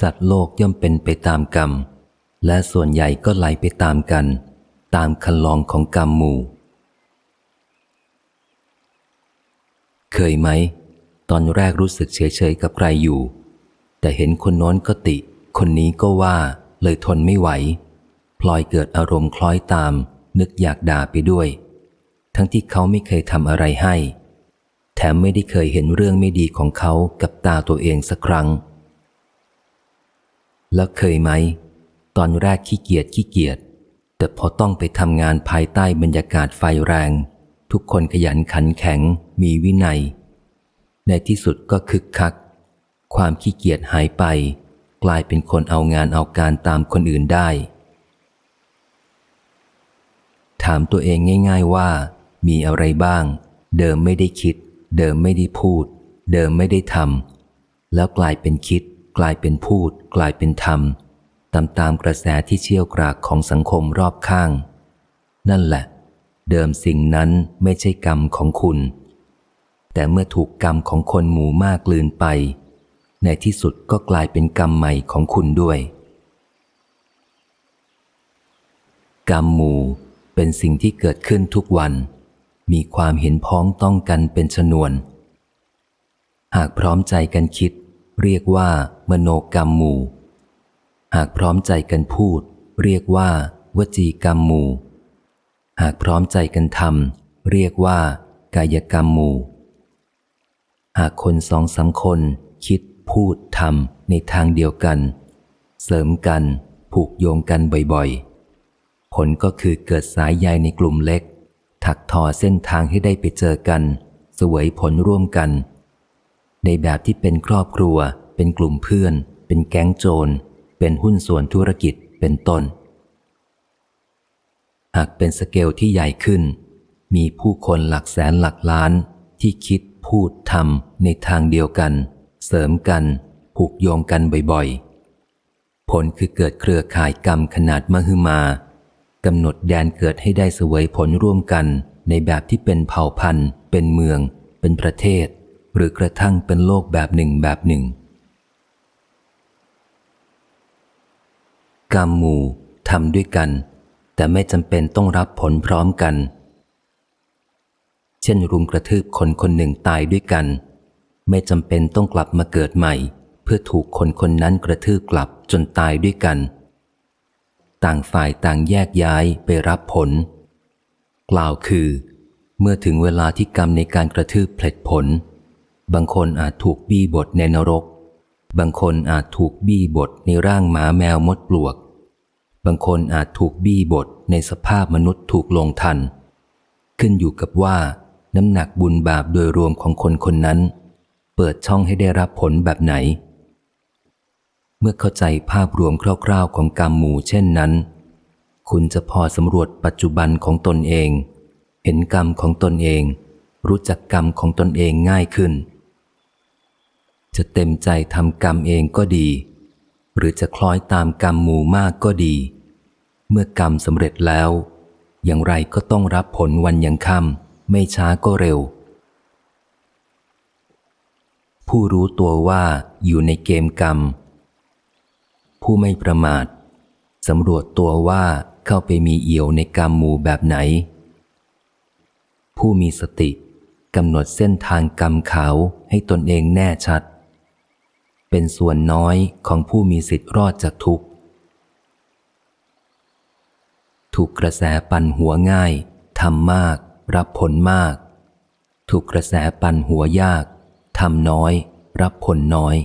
สัตว์โลกย่อมเป็นไปตามกรรม และส่วนใหญ่ก็ไหลไปตามกัน ตามคันลองของกรรมหมู่ เคยไหม ตอนแรกรู้สึกเฉยๆกับใครอยู่ แต่เห็นคนโน้นก็ติ คนนี้ก็ว่าเลยทนไม่ไหว พลอยเกิดอารมณ์คล้อยตาม นึกอยากด่าไปด้วย ทั้งที่เขาไม่เคยทำอะไรให้ แถมไม่ได้เคยเห็นเรื่องไม่ดีของเขากับตาตัวเองสักครั้ง แล้วเคยไหม ตอนแรกขี้เกียจขี้เกียจ แต่พอต้องไปทำงานภายใต้บรรยากาศไฟแรง ทุกคนขยันขันแข็งมีวินัย ในที่สุดก็คึกคัก ความขี้เกียจหายไป กลายเป็นคนเอางานเอาการตามคนอื่นได้ ถามตัวเองง่าย ๆว่า มีอะไรบ้าง เดิมไม่ได้คิด เดิมไม่ได้พูด เดิมไม่ได้ทำแล้วกลายเป็นคิด กลายเป็นพูด กลายเป็นทำตามตามกระแสที่เชี่ยวกรากของสังคมรอบข้าง นั่นแหละ เดิมสิ่งนั้นไม่ใช่กรรมของคุณ แต่เมื่อถูกกรรมของคนหมู่มากลืนไป ในที่สุดก็กลายเป็นกรรมใหม่ของคุณด้วย กรรมหมู่เป็นสิ่งที่เกิดขึ้นทุกวัน มีความเห็นพ้องต้องกันเป็นชนวน หากพร้อมใจกันคิด เรียกว่า มโนกรรมหมู่ หากพร้อมใจกันพูด เรียกว่า วจีกรรมหมู่ หากพร้อมใจกันทำเรียกว่า กายกรรมหมู่ หากคนสองสามคน คิดพูดทำในทางเดียวกัน เสริมกันผูกโยงกันบ่อยๆ ผลก็คือเกิดสายใยในกลุ่มเล็ก ถักทอเส้นทางให้ได้ไปเจอกัน สวยผลร่วมกัน ในแบบที่เป็นครอบครัว เป็นกลุ่มเพื่อน เป็นแก๊งโจร เป็นหุ้นส่วนธุรกิจเป็นต้น หากเป็นสเกลที่ใหญ่ขึ้น มีผู้คนหลักแสนหลักล้าน ที่คิดพูดทำในทางเดียวกัน เสริมกันผูกโยงกันบ่อยๆ ผลคือเกิดเครือข่ายกรรมขนาดมหึมากำหนดแดนเกิดให้ได้สวยผลร่วมกันในแบบที่เป็นเผ่าพันธุ์ เป็นเมือง เป็นประเทศ หรือกระทั่งเป็นโลกแบบหนึ่งแบบหนึ่ง กรรมหมู่ทำด้วยกัน แต่ไม่จำเป็นต้องรับผลพร้อมกัน เช่นรุมกระทืบคนคนหนึ่งตายด้วยกัน ไม่จำเป็นต้องกลับมาเกิดใหม่ เพื่อถูกคนคนนั้นกระทืบกลับจนตายด้วยกัน ต่างฝ่ายต่างแยกย้ายไปรับผล กล่าวคือ เมื่อถึงเวลาที่กรรมในการกระทืบผลผล บางคนอาจถูกบี้บทในนรก บางคนอาจถูกบี้บทในร่างหมาแมวมดปลวก บางคนอาจถูกบี้บทในสภาพมนุษย์ถูกลงทัน ขึ้นอยู่กับว่า น้ำหนักบุญบาปโดยรวมของคนคนนั้น เปิดช่องให้ได้รับผลแบบไหน เมื่อเข้าใจภาพรวมคร่าวๆของกรรมหมู่เช่นนั้น คุณจะพอสำรวจปัจจุบันของตนเอง เห็นกรรมของตนเองรู้จักกรรมของตนเองง่ายขึ้น จะเต็มใจทำกรรมเองก็ดี หรือจะคล้อยตามกรรมหมู่มากก็ดี เมื่อกรรมสำเร็จแล้ว อย่างไรก็ต้องรับผลวันยังค่ำไม่ช้าก็เร็ว ผู้รู้ตัวว่าอยู่ในเกมกรรม ผู้ไม่ประมาทสำรวจตัวว่าเข้าไปมีเอี่ยวในกรรมหมู่แบบไหน ผู้มีสติกำหนดเส้นทางกรรมขาวให้ตนเองแน่ชัด เป็นส่วนน้อยของผู้มีสิทธิ์รอดจากทุกข์ ถูกกระแสปั่นหัวง่ายทำมาก รับผลมาก ถูกกระแสปั่นหัวยากทำน้อย รับผลน้อย